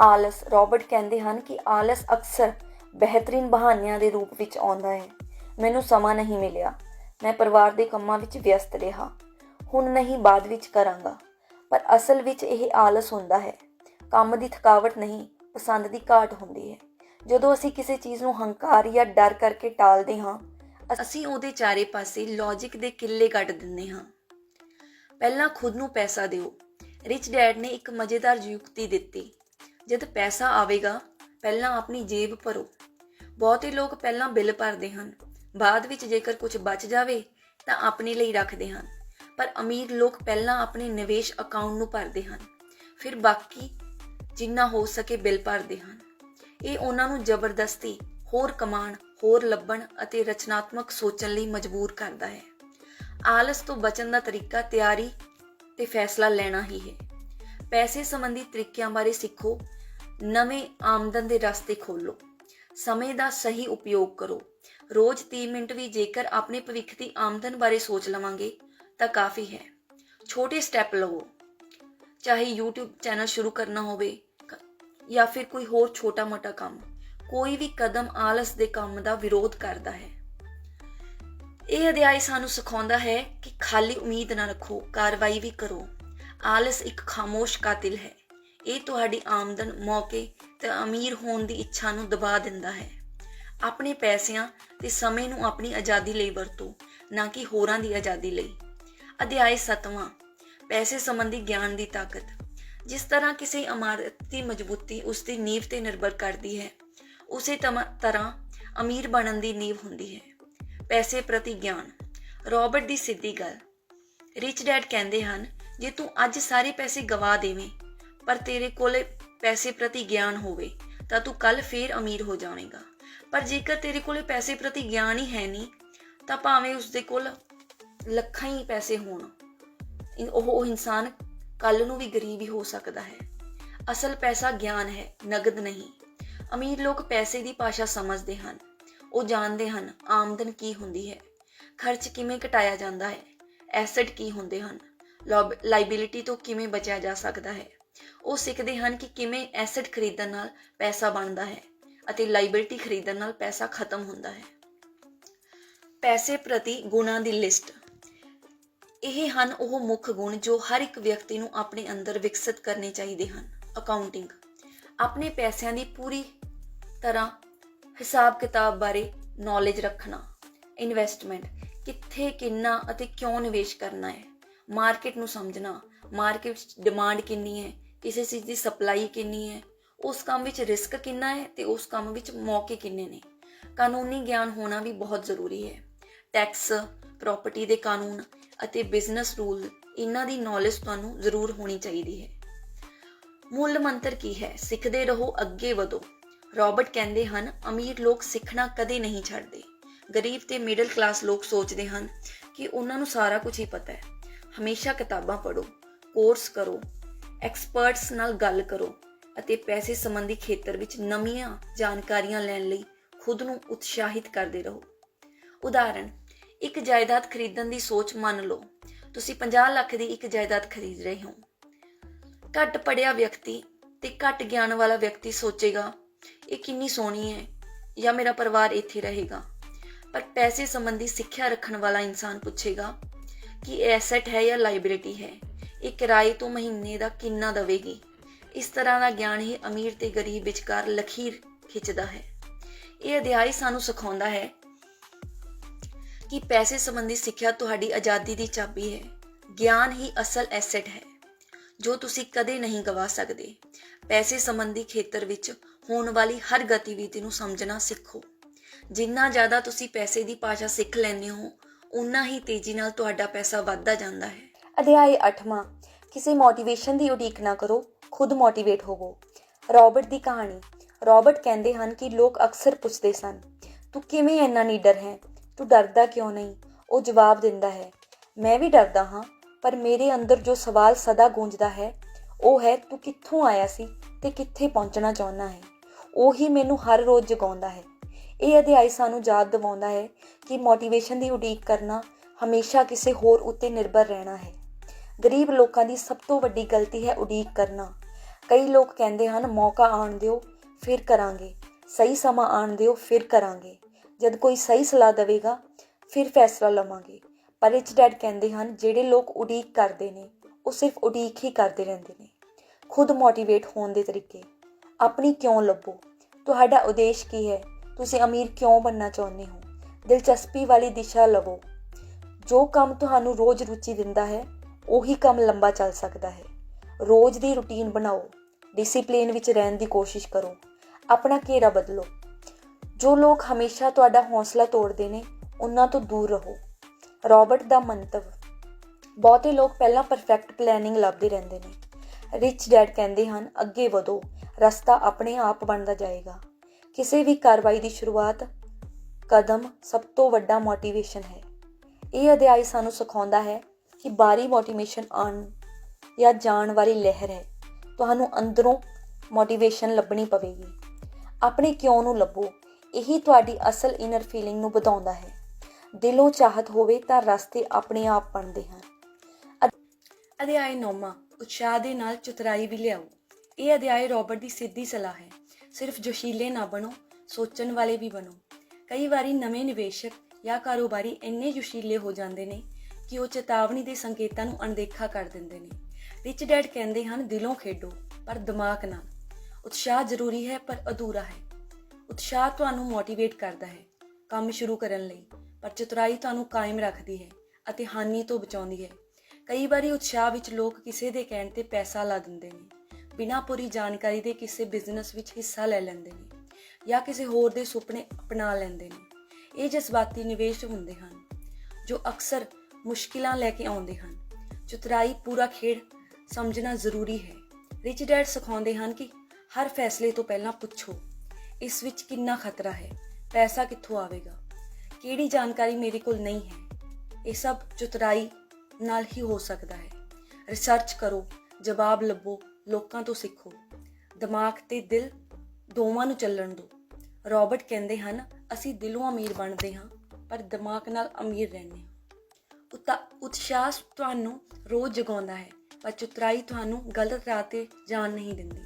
ਆਲਸ, ਰਾਬਰਟ ਕਹਿੰਦੇ ਹਨ ਕਿ ਆਲਸ ਅਕਸਰ ਬਿਹਤਰੀਨ ਬਹਾਨਿਆਂ ਦੇ ਰੂਪ ਵਿੱਚ ਆਉਂਦਾ ਹੈ। ਮੈਨੂੰ ਸਮਾਂ ਨਹੀਂ ਮਿਲਿਆ। ਮੈਂ ਪਰਿਵਾਰ ਦੇ ਕੰਮਾਂ ਵਿੱਚ ਵਿਅਸਤ ਰਿਹਾ। ਹੁਣ ਨਹੀਂ ਬਾਅਦ ਵਿੱਚ ਕਰਾਂਗਾ। ਪਰ ਅਸਲ ਵਿੱਚ ਇਹ ਆਲਸ ਹੁੰਦਾ ਹੈ। ਕੰਮ ਦੀ ਥਕਾਵਟ ਨਹੀਂ, ਪਸੰਦ ਦੀ ਘਾਟ ਹੁੰਦੀ ਹੈ। ਜਦੋਂ ਅਸੀਂ ਕਿਸੇ ਚੀਜ਼ ਨੂੰ ਹੰਕਾਰ ਜਾਂ ਡਰ ਕਰਕੇ ਟਾਲਦੇ ਹਾਂ, ਅਸੀਂ ਉਹਦੇ ਚਾਰੇ ਪਾਸੇ ਲੌਜੀਕ ਦੇ ਕਿੱਲੇ ਕੱਢ ਦਿੰਦੇ ਹਾਂ। ਪਹਿਲਾਂ ਖੁਦ ਨੂੰ ਪੈਸਾ ਦਿਓ। ਰਿਚ ਡੈਡ ਨੇ ਇੱਕ ਮਜ਼ੇਦਾਰ ਯੁਕਤੀ ਦਿੱਤੀ। ਜਦ ਪੈਸਾ ਆਵੇਗਾ, ਪਹਿਲਾਂ ਆਪਣੀ ਜੇਬ ਭਰੋ। ਬਹੁਤੇ ਲੋਕ ਪਹਿਲਾਂ ਬਿੱਲ ਭਰਦੇ ਹਨ। ਬਾਅਦ ਵਿੱਚ ਜੇਕਰ ਕੁਝ ਬਚ ਜਾਵੇ, ਤਾਂ ਆਪਣੇ ਲਈ ਰੱਖਦੇ ਹਨ। ਪਰ ਅਮੀਰ ਲੋਕ ਪਹਿਲਾਂ ਆਪਣੇ ਨਿਵੇਸ਼ ਅਕਾਊਂਟ ਨੂੰ ਭਰਦੇ ਹਨ। ਫਿਰ ਬਾਕੀ ਜਿੰਨਾ ਹੋ ਸਕੇ ਬਿੱਲ ਭਰਦੇ ਹਨ। ਇਹ ਉਹਨਾਂ ਨੂੰ ਜ਼ਬਰਦਸਤੀ, ਹੋਰ ਕਮਾਣ ਹੋਰ ਲੱਭਣ ਅਤੇ ਰਚਨਾਤਮਕ ਸੋਚਣ ਲਈ ਮਜਬੂਰ ਕਰਦਾ ਹੈ। ਆਲਸ ਤੋਂ ਬਚਣ ਦਾ ਤਰੀਕਾ ਤਿਆਰੀ ਤੇ ਫੈਸਲਾ ਲੈਣਾ ਹੀ ਹੈ। ਪੈਸੇ ਸੰਬੰਧੀ ਤਰੀਕਿਆਂ ਬਾਰੇ ਸਿੱਖੋ। ਨਵੇਂ ਆਮਦਨ ਦੇ ਰਸਤੇ ਖੋਲੋ ਸਮੇਂ ਦਾ ਸਹੀ ਉਪਯੋਗ ਕਰੋ। ਰੋਜ਼ 30 ਮਿੰਟ ਵੀ ਜੇਕਰ ਆਪਣੇ ਭਵਿੱਖ ਦੀ ਆਮਦਨ ਬਾਰੇ ਸੋਚ ਲਵਾਂਗੇ, ਤਾਂ ਕਾਫੀ ਹੈ। ਛੋਟੇ ਸਟੈਪ ਲਵੋ। ਚਾਹੇ YouTube ਚੈਨਲ ਸ਼ੁਰੂ ਕਰਨਾ ਹੋਵੇ ਜਾਂ ਫਿਰ ਕੋਈ ਹੋਰ ਛੋਟਾ-ਮੋਟਾ ਕੰਮ, ਕੋਈ ਵੀ ਕਦਮ ਆਲਸ ਦੇ ਕੰਮ ਦਾ ਵਿਰੋਧ ਕਰਦਾ ਹੈ। ਇਹ ਅਧਿਆਇ ਸਾਨੂੰ ਸਿਖਾਉਂਦਾ ਹੈ ਕਿ ਖਾਲੀ ਉਮੀਦ ਨਾ ਰੱਖੋ, ਕਾਰਵਾਈ ਵੀ ਕਰੋ। ਆਲਸ ਇੱਕ ਖਾਮੋਸ਼ ਕਾਤਿਲ ਹੈ। ਇਹ ਤੁਹਾਡੀ ਆਮਦਨ, ਮੌਕੇ ਤੇ ਅਮੀਰ ਹੋਣ ਦੀ ਇੱਛਾ ਨੂੰ ਦਬਾ ਦਿੰਦਾ ਹੈ। ਆਪਣੇ ਪੈਸਿਆਂ ਤੇ ਸਮੇਂ ਨੂੰ ਆਪਣੀ ਆਜ਼ਾਦੀ ਲਈ ਵਰਤੋ, ਨਾ ਕਿ ਹੋਰਾਂ ਦੀ ਆਜ਼ਾਦੀ ਲਈ। ਅਧਿਆਇ 7ਵਾਂ ਪੈਸੇ ਸੰਬੰਧੀ ਗਿਆਨ ਦੀ ਤਾਕਤ। ਜਿਸ ਤਰ੍ਹਾਂ ਕਿਸੇ ਇਮਾਰਤ ਦੀ ਮਜ਼ਬੂਤੀ ਉਸ ਦੀ ਨੀਂਵ ਤੇ ਨਿਰਭਰ ਕਰਦੀ ਹੈ, ਉਸੇ ਤਰ੍ਹਾਂ ਅਮੀਰ ਬਣਨ ਦੀ ਨੀਂਵ ਹੁੰਦੀ ਹੈ। ਪੈਸੇ ਪ੍ਰਤੀ ਗਿਆਨ। ਰਾਬਰਟ ਦੀ ਸਿੱਧੀ ਗੱਲ। ਰਿਚ ਡੈਡ ਕਹਿੰਦੇ ਹਨ, ਜੇ ਤੂੰ ਅੱਜ ਸਾਰੇ ਪੈਸੇ ਗਵਾ ਦੇਵੇਂ, ਪਰ ਤੇਰੇ ਕੋਲੇ ਪੈਸੇ ਪ੍ਰਤੀ ਗਿਆਨ ਹੋਵੇ, ਤਾਂ ਤੂੰ ਕੱਲ ਫੇਰ ਅਮੀਰ ਹੋ ਜਾਵੇਂਗਾ। ਪਰ ਜੇਕਰ ਤੇਰੇ ਕੋਲੇ ਪੈਸੇ ਪ੍ਰਤੀ ਗਿਆਨ ਹੀ ਹੈ ਨਹੀਂ, ਤਾਂ ਭਾਵੇਂ ਉਸਦੇ ਕੋਲ ਲੱਖਾਂ ਹੀ ਪੈਸੇ ਹੋਣ ਉਹ ਇਨਸਾਨ ਕੱਲ ਨੂੰ ਵੀ ਗਰੀਬ ਹੀ ਹੋ ਸਕਦਾ ਹੈ। ਅਸਲ ਪੈਸਾ ਗਿਆਨ ਹੈ, ਨਗਦ ਨਹੀਂ। ਅਮੀਰ ਲੋਕ ਪੈਸੇ ਦੀ ਭਾਸ਼ਾ ਸਮਝਦੇ ਹਨ। ਉਹ ਜਾਣਦੇ ਹਨ, ਆਮਦਨ ਕੀ ਹੁੰਦੀ ਹੈ। ਖਰਚ ਕਿਵੇਂ ਘਟਾਇਆ ਜਾਂਦਾ ਹੈ? ਐਸੈਟ ਕੀ ਹੁੰਦੇ ਹਨ? ਲਾਇਬਿਲਿਟੀ ਤੋਂ ਕਿਵੇਂ ਬਚਿਆ ਜਾ ਸਕਦਾ ਹੈ? ਉਹ ਸਿੱਖਦੇ ਹਨ ਕਿ ਕਿਵੇਂ ਐਸੈਟ ਖਰੀਦਣ ਨਾਲ ਪੈਸਾ ਬਣਦਾ ਹੈ ਅਤੇ ਲਾਇਬਿਲਿਟੀ ਖਰੀਦਣ ਨਾਲ ਪੈਸਾ ਖਤਮ ਹੁੰਦਾ ਹੈ। ਪੈਸੇ ਪ੍ਰਤੀ ਗੁਣਾਂ ਦੀ ਲਿਸਟ। ਇਹ ਹਨ ਉਹ ਮੁੱਖ ਗੁਣ ਜੋ ਹਰ ਇੱਕ ਵਿਅਕਤੀ ਨੂੰ ਆਪਣੇ ਅੰਦਰ ਵਿਕਸਿਤ ਕਰਨੇ ਚਾਹੀਦੇ ਹਨ। ਅਕਾਊਂਟਿੰਗ ਆਪਣੇ ਪੈਸਿਆਂ ਦੀ ਪੂਰੀ ਤਰ੍ਹਾਂ ਹਿਸਾਬ ਕਿਤਾਬ ਬਾਰੇ ਨੌਲੇਜ ਰੱਖਣਾ। ਇਨਵੈਸਟਮੈਂਟ ਕਿੱਥੇ, ਕਿੰਨਾ ਅਤੇ ਕਿਉਂ ਨਿਵੇਸ਼ ਕਰਨਾ ਹੈ। ਮਾਰਕੀਟ ਨੂੰ ਸਮਝਣਾ ਮਾਰਕੀਟ ਵਿੱਚ ਡਿਮਾਂਡ ਕਿੰਨੀ ਹੈ, ਕਿਸੇ ਚੀਜ਼ ਦੀ ਸਪਲਾਈ ਕਿੰਨੀ ਹੈ, ਉਸ ਕੰਮ ਵਿੱਚ ਰਿਸਕ ਕਿੰਨਾ ਹੈ ਤੇ ਉਸ ਕੰਮ ਵਿੱਚ ਮੌਕੇ ਕਿੰਨੇ ਨੇ। ਕਾਨੂੰਨੀ ਗਿਆਨ ਹੋਣਾ ਵੀ ਬਹੁਤ ਜ਼ਰੂਰੀ ਹੈ। ਟੈਕਸ ਪ੍ਰਾਪਰਟੀ ਦੇ ਕਾਨੂੰਨ ਅਤੇ ਬਿਜ਼ਨਸ ਰੂਲ ਇਹਨਾਂ ਦੀ ਨੌਲੇਜ ਤੁਹਾਨੂੰ ਜ਼ਰੂਰ ਹੋਣੀ ਚਾਹੀਦੀ ਹੈ। ਮੂਲ ਮੰਤਰ ਕੀ ਹੈ? ਸਿੱਖਦੇ ਰਹੋ, ਅੱਗੇ ਵਧੋ। ਰਾਬਰਟ ਕਹਿੰਦੇ ਹਨ, ਅਮੀਰ ਲੋਕ ਸਿੱਖਣਾ ਕਦੇ ਨਹੀਂ ਛੱਡਦੇ। ਗਰੀਬ ਤੇ ਮਿਡਲ ਕਲਾਸ ਲੋਕ ਸੋਚਦੇ ਹਨ ਕਿ ਉਹਨਾਂ ਨੂੰ ਸਾਰਾ ਕੁਝ ਹੀ ਪਤਾ ਹੈ। ਹਮੇਸ਼ਾ ਕਿਤਾਬਾਂ ਪੜ੍ਹੋ ਕੋਰਸ ਕਰੋ ਐਕਸਪਰਟਸ ਨਾਲ ਗੱਲ ਕਰੋ ਅਤੇ ਪੈਸੇ ਸੰਬੰਧੀ ਖੇਤਰ ਵਿੱਚ ਨਵੀਆਂ ਜਾਣਕਾਰੀਆਂ ਲੈਣ ਲਈ ਖੁਦ ਨੂੰ ਉਤਸ਼ਾਹਿਤ ਕਰਦੇ ਰਹੋ। ਉਦਾਹਰਣ ਇੱਕ ਜਾਇਦਾਦ ਖਰੀਦਣ ਦੀ ਸੋਚ ਮੰਨ ਲਓ। ਤੁਸੀਂ 50 ਲੱਖ ਦੀ ਇੱਕ ਜਾਇਦਾਦ ਖਰੀਦ ਰਹੇ ਹੋ। ਘੱਟ ਪੜਿਆ ਵਿਅਕਤੀ ਤੇ ਘੱਟ ਗਿਆਨ ਵਾਲਾ ਵਿਅਕਤੀ ਸੋਚੇਗਾ, ਇਹ ਕਿੰਨੀ ਸੋਹਣੀ ਹੈ ਜਾਂ ਮੇਰਾ ਪਰਿਵਾਰ ਇੱਥੇ ਰਹੇਗਾ। ਪਰ ਪੈਸੇ ਸੰਬੰਧੀ ਸਿੱਖਿਆ ਰੱਖਣ ਵਾਲਾ ਇਨਸਾਨ ਪੁੱਛੇਗਾ ਕਿ ਇਹ ਐਸੈਟ ਹੈ ਜਾਂ ਲਾਇਬਿਲਿਟੀ ਹੈ। ਇਹ ਕਿਰਾਏ ਤੋਂ ਮਹੀਨੇ ਦਾ ਕਿੰਨਾ ਦਵੇਗੀ? ਇਸ ਤਰ੍ਹਾਂ ਦਾ ਗਿਆਨ ਹੀ ਅਮੀਰ ਤੇ ਗਰੀਬ ਵਿਚਕਾਰ ਲਖੀਰ ਖਿੱਚਦਾ ਹੈ। ਇਹ ਅਧਿਆਇ ਸਾਨੂੰ ਸਿਖਾਉਂਦਾ ਹੈ ਕਿ ਪੈਸੇ ਸੰਬੰਧੀ ਸਿੱਖਿਆ ਤੁਹਾਡੀ ਆਜ਼ਾਦੀ ਦੀ ਚਾਬੀ ਹੈ। ਗਿਆਨ ਹੀ ਅਸਲ ਐਸੈਟ ਹੈ, ਜੋ ਤੁਸੀਂ ਕਦੇ ਨਹੀਂ ਗਵਾ ਸਕਦੇ। ਪੈਸੇ ਸੰਬੰਧੀ ਖੇਤਰ ਵਿੱਚ ਹੋਣ ਵਾਲੀ ਹਰ ਗਤੀਵਿਧੀ ਨੂੰ ਸਮਝਣਾ ਸਿੱਖੋ। ਜਿੰਨਾ ਜ਼ਿਆਦਾ ਤੁਸੀਂ ਪੈਸੇ ਦੀ ਭਾਸ਼ਾ ਸਿੱਖ ਲੈਂਦੇ ਹੋ ਉਨਾ ਹੀ ਤੇਜ਼ੀ ਨਾਲ ਤੁਹਾਡਾ ਪੈਸਾ ਵੱਧਦਾ ਜਾਂਦਾ ਹੈ। ਅਧਿਆਇ 8ਵਾਂ ਕਿਸੇ ਮੋਟੀਵੇਸ਼ਨ ਦੀ ਉਡੀਕ ਨਾ ਕਰੋ, ਖੁਦ ਮੋਟੀਵੇਟ ਹੋਵੋ। ਰਾਬਰਟ ਦੀ ਕਹਾਣੀ, ਰਾਬਰਟ ਕਹਿੰਦੇ ਹਨ ਕਿ ਲੋਕ ਅਕਸਰ ਪੁੱਛਦੇ ਸਨ, ਤੂੰ ਕਿਵੇਂ ਇੰਨਾ ਨੀਡਰ ਹੈ? ਤੂੰ ਡਰਦਾ ਕਿਉਂ ਨਹੀਂ? ਉਹ ਜਵਾਬ ਦਿੰਦਾ ਹੈ, ਮੈਂ ਵੀ ਡਰਦਾ ਹਾਂ, ਪਰ ਮੇਰੇ ਅੰਦਰ ਜੋ ਸਵਾਲ ਸਦਾ ਗੂੰਜਦਾ ਹੈ, ਉਹ ਹੈ ਤੂੰ ਕਿੱਥੋਂ ਆਇਆ ਸੀ ਤੇ ਕਿੱਥੇ ਪਹੁੰਚਣਾ ਚਾਹੁੰਦਾ ਹੈ? ਉਹੀ ਮੈਨੂੰ ਹਰ ਰੋਜ਼ ਜਗਾਉਂਦਾ ਹੈ। ਇਹ ਅਧਿਆਇ ਸਾਨੂੰ ਯਾਦ ਦਿਵਾਉਂਦਾ ਹੈ ਕਿ ਮੋਟੀਵੇਸ਼ਨ ਦੀ ਉਡੀਕ ਕਰਨਾ ਹਮੇਸ਼ਾ ਕਿਸੇ ਹੋਰ ਉੱਤੇ ਨਿਰਭਰ ਰਹਿਣਾ ਹੈ। ਗਰੀਬ ਲੋਕਾਂ ਦੀ ਸਭ ਤੋਂ ਵੱਡੀ ਗਲਤੀ ਹੈ ਉਡੀਕ ਕਰਨਾ। ਕਈ ਲੋਕ ਕਹਿੰਦੇ ਹਨ, ਮੌਕਾ ਆਣ ਦਿਓ, ਫਿਰ ਕਰਾਂਗੇ। ਸਹੀ ਸਮਾਂ ਆਣ ਦਿਓ, ਫਿਰ ਕਰਾਂਗੇ। ਜਦ ਕੋਈ ਸਹੀ ਸਲਾਹ ਦੇਵੇਗਾ, ਫਿਰ ਫੈਸਲਾ ਲਵਾਂਗੇ। ਪਰ ਰਿਚ ਡੈਡ ਕਹਿੰਦੇ ਹਨ, ਜਿਹੜੇ ਲੋਕ ਉਡੀਕ ਕਰਦੇ ਨੇ, ਉਹ ਸਿਰਫ ਉਡੀਕ ਹੀ ਕਰਦੇ ਰਹਿੰਦੇ ਨੇ। ਖੁਦ ਮੋਟੀਵੇਟ ਹੋਣ ਦੇ ਤਰੀਕੇ। ਆਪਣੀ ਕਿਉਂ ਲੱਭੋ? ਤੁਹਾਡਾ ਉਦੇਸ਼ ਕੀ ਹੈ? ਤੁਸੀਂ ਅਮੀਰ ਕਿਉਂ ਬਣਨਾ ਚਾਹੁੰਦੇ ਹੋ? ਦਿਲਚਸਪੀ ਵਾਲੀ ਦਿਸ਼ਾ ਲਵੋ। ਜੋ ਕੰਮ ਤੁਹਾਨੂੰ ਰੋਜ਼ ਰੁਚੀ ਦਿੰਦਾ ਹੈ, ਉਹੀ ਕੰਮ ਲੰਬਾ ਚੱਲ ਸਕਦਾ ਹੈ। ਰੋਜ਼ ਦੀ ਰੁਟੀਨ ਬਣਾਓ। ਡਿਸਪਲਿਨ ਵਿੱਚ ਰਹਿਣ ਦੀ ਕੋਸ਼ਿਸ਼ ਕਰੋ। ਆਪਣਾ ਘੇਰਾ ਬਦਲੋ। ਜੋ ਲੋਕ ਹਮੇਸ਼ਾ ਤੁਹਾਡਾ ਹੌਸਲਾ ਤੋੜਦੇ ਨੇ, ਉਹਨਾਂ ਤੋਂ ਦੂਰ ਰਹੋ। ਰਾਬਰਟ ਦਾ ਮੰਤਵ, ਬਹੁਤੇ ਲੋਕ ਪਹਿਲਾਂ ਪਰਫੈਕਟ ਪਲੈਨਿੰਗ ਲੱਭਦੇ ਰਹਿੰਦੇ ਨੇ। ਰਿਚ ਡੈਡ ਕਹਿੰਦੇ ਹਨ, ਅੱਗੇ ਵਧੋ, ਰਸਤਾ ਆਪਣੇ ਆਪ ਬਣਦਾ ਜਾਏਗਾ। ਕਿਸੇ ਵੀ ਕਾਰਵਾਈ ਦੀ ਸ਼ੁਰੂਆਤ ਕਦਮ ਸਭ ਤੋਂ ਵੱਡਾ ਮੋਟੀਵੇਸ਼ਨ ਹੈ। ਇਹ ਅਧਿਆਇ ਸਾਨੂੰ ਸਿਖਾਉਂਦਾ ਹੈ ਕਿ ਬਾਰੀ ਮੋਟੀਵੇਸ਼ਨ ਆਉਣ ਜਾਂ ਜਾਣ ਵਾਲੀ ਲਹਿਰ ਹੈ। ਤੁਹਾਨੂੰ ਅੰਦਰੋਂ ਮੋਟੀਵੇਸ਼ਨ ਲੱਭਣੀ ਪਵੇਗੀ। ਆਪਣੇ ਕਿਉਂ ਨੂੰ ਲੱਭੋ? ਇਹੀ ਤੁਹਾਡੀ ਅਸਲ ਇਨਰ ਫੀਲਿੰਗ ਨੂੰ ਵਧਾਉਂਦਾ ਹੈ। ਦਿਲੋਂ ਚਾਹਤ ਹੋਵੇ ਤਾਂ ਰਸਤੇ ਆਪਣੇ ਆਪ ਬਣਦੇ ਹਨ। ਅਧ- ਅਧਿਆਇ ਨੌਵਾਂ, ਉਤਸ਼ਾਹ ਦੇ ਨਾਲ ਚਤੁਰਾਈ ਵੀ ਲਿਆਓ। ਇਹ ਅਧਿਆਇ ਰਾਬਰਟ ਦੀ ਸਿੱਧੀ ਸਲਾਹ ਹੈ। ਸਿਰਫ ਜੋਸ਼ੀਲੇ ਨਾ ਬਣੋ, ਸੋਚਣ ਵਾਲੇ ਵੀ ਬਣੋ। ਕਈ ਵਾਰੀ ਨਵੇਂ ਨਿਵੇਸ਼ਕ ਜਾਂ ਕਾਰੋਬਾਰੀ ਇੰਨੇ ਜੋਸ਼ੀਲੇ ਹੋ ਜਾਂਦੇ ਨੇ ਕਿ ਉਹ ਚੇਤਾਵਨੀ ਦੇ ਸੰਕੇਤਾਂ ਨੂੰ ਅਣਦੇਖਾ ਕਰ ਦਿੰਦੇ ਨੇ। ਰਿਚ ਡੈਡ ਕਹਿੰਦੇ ਹਨ, ਦਿਲੋਂ ਖੇਡੋ, ਪਰ ਦਿਮਾਗ ਨਾਲ। ਉਤਸ਼ਾਹ ਜ਼ਰੂਰੀ ਹੈ, ਪਰ ਅਧੂਰਾ ਹੈ। ਉਤਸ਼ਾਹ ਤੁਹਾਨੂੰ ਮੋਟੀਵੇਟ ਕਰਦਾ ਹੈ ਕੰਮ ਸ਼ੁਰੂ ਕਰਨ ਲਈ, ਪਰ ਚਤੁਰਾਈ ਤੁਹਾਨੂੰ ਕਾਇਮ ਰੱਖਦੀ ਹੈ ਅਤੇ ਹਾਨੀ ਤੋਂ ਬਚਾਉਂਦੀ ਹੈ। ਕਈ ਵਾਰੀ ਉਤਸ਼ਾਹ ਵਿੱਚ ਲੋਕ ਕਿਸੇ ਦੇ ਕਹਿਣ ਤੇ ਪੈਸਾ ਲਾ ਦਿੰਦੇ ਨੇ, ਬਿਨਾਂ ਪੂਰੀ ਜਾਣਕਾਰੀ ਦੇ ਕਿਸੇ ਬਿਜ਼ਨਸ ਵਿੱਚ ਹਿੱਸਾ ਲੈ ਲੈਂਦੇ ਨੇ ਜਾਂ ਕਿਸੇ ਹੋਰ ਦੇ ਸੁਪਨੇ ਅਪਣਾ ਲੈਂਦੇ ਨੇ। ਇਹ ਜਜ਼ਬਾਤੀ ਨਿਵੇਸ਼ ਹੁੰਦੇ ਹਨ, ਜੋ ਅਕਸਰ ਮੁਸ਼ਕਿਲਾਂ ਲੈ ਕੇ ਆਉਂਦੇ ਹਨ। ਚਤੁਰਾਈ ਪੂਰਾ ਖੇਡ ਸਮਝਣਾ ਜ਼ਰੂਰੀ ਹੈ। ਰਿਚ ਡੈਡ ਸਿਖਾਉਂਦੇ ਹਨ ਕਿ ਹਰ ਫੈਸਲੇ ਤੋਂ ਪਹਿਲਾਂ ਪੁੱਛੋ। ਇਸ ਵਿੱਚ ਕਿੰਨਾ ਖਤਰਾ ਹੈ? ਪੈਸਾ ਕਿੱਥੋਂ ਆਵੇਗਾ? ਕਿਹੜੀ ਜਾਣਕਾਰੀ ਮੇਰੇ ਕੋਲ ਨਹੀਂ ਹੈ। ਇਹ ਸਭ ਚੁਤਰਾਈ ਨਾਲ ਹੀ ਹੋ ਸਕਦਾ ਹੈ। ਰਿਸਰਚ ਕਰੋ, ਜਵਾਬ ਲੱਭੋ, ਲੋਕਾਂ ਤੋਂ ਸਿੱਖੋ। ਦਿਮਾਗ ਤੇ ਦਿਲ ਦੋਵਾਂ ਨੂੰ ਚੱਲਣ ਦਿਓ ਰਾਬਰਟ ਕਹਿੰਦੇ ਹਨ, ਅਸੀਂ ਦਿਲੋਂ ਅਮੀਰ ਬਣਦੇ ਹਾਂ, ਪਰ ਦਿਮਾਗ ਨਾਲ ਅਮੀਰ ਰਹਿੰਦੇ ਹਾਂ। ਉਤਾ, ਉਤਸ਼ਾਹ ਤੁਹਾਨੂੰ ਰੋਜ਼ ਜਗਾਉਂਦਾ ਹੈ, ਪਰ ਚੁਤਰਾਈ ਤੁਹਾਨੂੰ ਗਲਤ ਰਾਹ ਤੇ ਜਾਣ ਨਹੀਂ ਦਿੰਦੀ।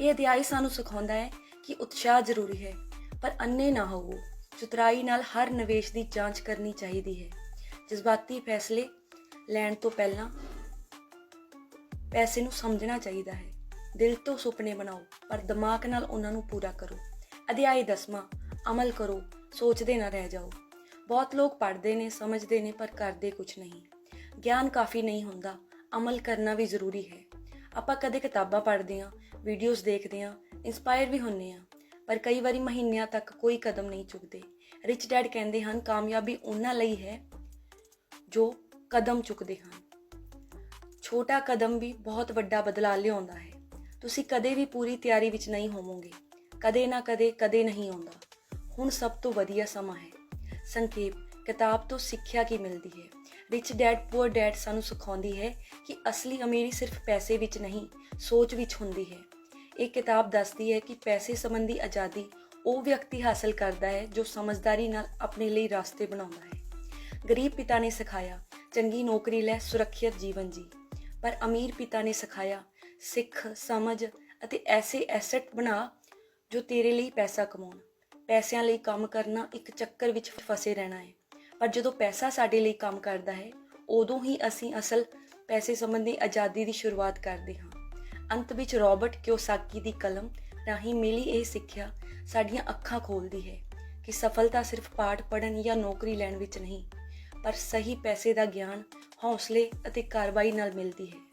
ਇਹ ਅਧਿਆਇ ਸਾਨੂੰ ਸਿਖਾਉਂਦਾ ਹੈ ਕਿ ਉਤਸ਼ਾਹ ਜ਼ਰੂਰੀ ਹੈ, ਪਰ ਅੰਨੇ ਨਾ ਹੋਵੋ, ਚਤੁਰਾਈ ਨਾਲ ਹਰ ਨਿਵੇਸ਼ ਦੀ ਜਾਂਚ ਕਰਨੀ ਚਾਹੀਦੀ ਹੈ। ਜਜ਼ਬਾਤੀ ਫੈਸਲੇ ਲੈਣ ਤੋਂ ਪਹਿਲਾਂ ਪੈਸੇ ਨੂੰ ਸਮਝਣਾ ਚਾਹੀਦਾ ਹੈ। ਦਿਲ ਤੋਂ ਸੁਪਨੇ ਬਣਾਓ, ਪਰ ਦਿਮਾਗ ਨਾਲ ਉਹਨਾਂ ਨੂੰ ਪੂਰਾ ਕਰੋ। ਅਧਿਆਇ ਦਸਵਾਂ, ਅਮਲ ਕਰੋ, ਸੋਚਦੇ ਨਾ ਰਹਿ ਜਾਓ। ਬਹੁਤ ਲੋਕ ਪੜ੍ਹਦੇ ਨੇ, ਸਮਝਦੇ ਨੇ, ਪਰ ਕਰਦੇ ਕੁਝ ਨਹੀਂ। ਗਿਆਨ ਕਾਫੀ ਨਹੀਂ ਹੁੰਦਾ, ਅਮਲ ਕਰਨਾ ਵੀ ਜ਼ਰੂਰੀ ਹੈ। ਆਪਾਂ ਕਦੇ ਕਿਤਾਬਾਂ ਪੜ੍ਹਦੇ ਹਾਂ, ਵੀਡੀਓਜ਼ ਦੇਖਦੇ ਹਾਂ ਇਨਸਪਾਇਰ ਵੀ ਹੁੰਨੇ ਆ, ਪਰ ਕਈ ਵਾਰੀ ਮਹੀਨਿਆਂ ਤੱਕ ਕੋਈ ਕਦਮ ਨਹੀਂ ਚੁੱਕਦੇ। ਰਿਚ ਡੈਡ ਕਹਿੰਦੇ ਹਨ, ਕਾਮਯਾਬੀ ਉਹਨਾਂ ਲਈ ਹੈ ਜੋ ਕਦਮ ਚੁੱਕਦੇ ਹਨ। ਛੋਟਾ ਕਦਮ ਵੀ ਬਹੁਤ ਵੱਡਾ ਬਦਲਾਅ ਲਿਆਉਂਦਾ ਹੈ। ਤੁਸੀਂ ਕਦੇ ਵੀ ਪੂਰੀ ਤਿਆਰੀ ਵਿੱਚ ਨਹੀਂ ਹੋਵੋਗੇ। ਕਦੇ ਨਾ ਕਦੇ ਕਦੇ ਨਹੀਂ ਆਉਂਦਾ। ਹੁਣ ਸਭ ਤੋਂ ਵਧੀਆ ਸਮਾਂ ਹੈ। ਸੰਖੇਪ, ਕਿਤਾਬ ਤੋਂ ਸਿੱਖਿਆ ਕੀ ਮਿਲਦੀ ਹੈ? ਰਿਚ ਡੈਡ ਪੂਅਰ ਡੈਡ ਸਾਨੂੰ ਸਿਖਾਉਂਦੀ ਹੈ ਕਿ ਅਸਲੀ ਅਮੀਰੀ ਸਿਰਫ ਪੈਸੇ ਵਿੱਚ ਨਹੀਂ, ਸੋਚ ਵਿੱਚ ਹੁੰਦੀ ਹੈ। ਇਹ ਕਿਤਾਬ ਦੱਸਦੀ ਹੈ ਕਿ ਪੈਸੇ ਸੰਬੰਧੀ ਆਜ਼ਾਦੀ ਉਹ ਵਿਅਕਤੀ ਹਾਸਲ ਕਰਦਾ ਹੈ ਜੋ ਸਮਝਦਾਰੀ ਨਾਲ ਆਪਣੇ ਲਈ ਰਸਤੇ ਬਣਾਉਂਦਾ ਹੈ। ਗਰੀਬ ਪਿਤਾ ਨੇ ਸਿਖਾਇਆ, ਚੰਗੀ ਨੌਕਰੀ ਲੈ, ਸੁਰੱਖਿਅਤ ਜੀਵਨ ਜੀ। ਪਰ ਅਮੀਰ ਪਿਤਾ ਨੇ ਸਿਖਾਇਆ, ਸਿੱਖ, ਸਮਝ ਅਤੇ ਐਸੇ ਐਸੈਟ ਬਣਾ ਜੋ ਤੇਰੇ ਲਈ ਪੈਸਾ ਕਮਾਉਣ। ਪੈਸਿਆਂ ਲਈ ਕੰਮ ਕਰਨਾ ਇੱਕ ਚੱਕਰ ਵਿੱਚ ਫਸੇ ਰਹਿਣਾ ਹੈ। ਪਰ ਜਦੋਂ ਪੈਸਾ ਸਾਡੇ ਲਈ ਕੰਮ ਕਰਦਾ ਹੈ, ਉਦੋਂ ਹੀ ਅਸੀਂ ਅਸਲ ਪੈਸੇ ਸੰਬੰਧੀ ਆਜ਼ਾਦੀ ਦੀ ਸ਼ੁਰੂਆਤ ਕਰਦੇ ਹਾਂ। ਅੰਤ ਵਿੱਚ ਰਾਬਰਟ ਕਿਓਸਾਕੀ ਦੀ ਕਲਮ ਰਾਹੀਂ ਮਿਲੀ ਇਹ ਸਿੱਖਿਆ ਸਾਡੀਆਂ ਅੱਖਾਂ ਖੋਲਦੀ ਹੈ ਕਿ ਸਫਲਤਾ ਸਿਰਫ ਪਾਠ ਪੜ੍ਹਨ ਜਾਂ ਨੌਕਰੀ ਲੈਣ ਵਿੱਚ ਨਹੀਂ, ਪਰ ਸਹੀ ਪੈਸੇ ਦਾ ਗਿਆਨ, ਹੌਸਲੇ ਅਤੇ ਕਾਰਵਾਈ ਨਾਲ ਮਿਲਦੀ ਹੈ।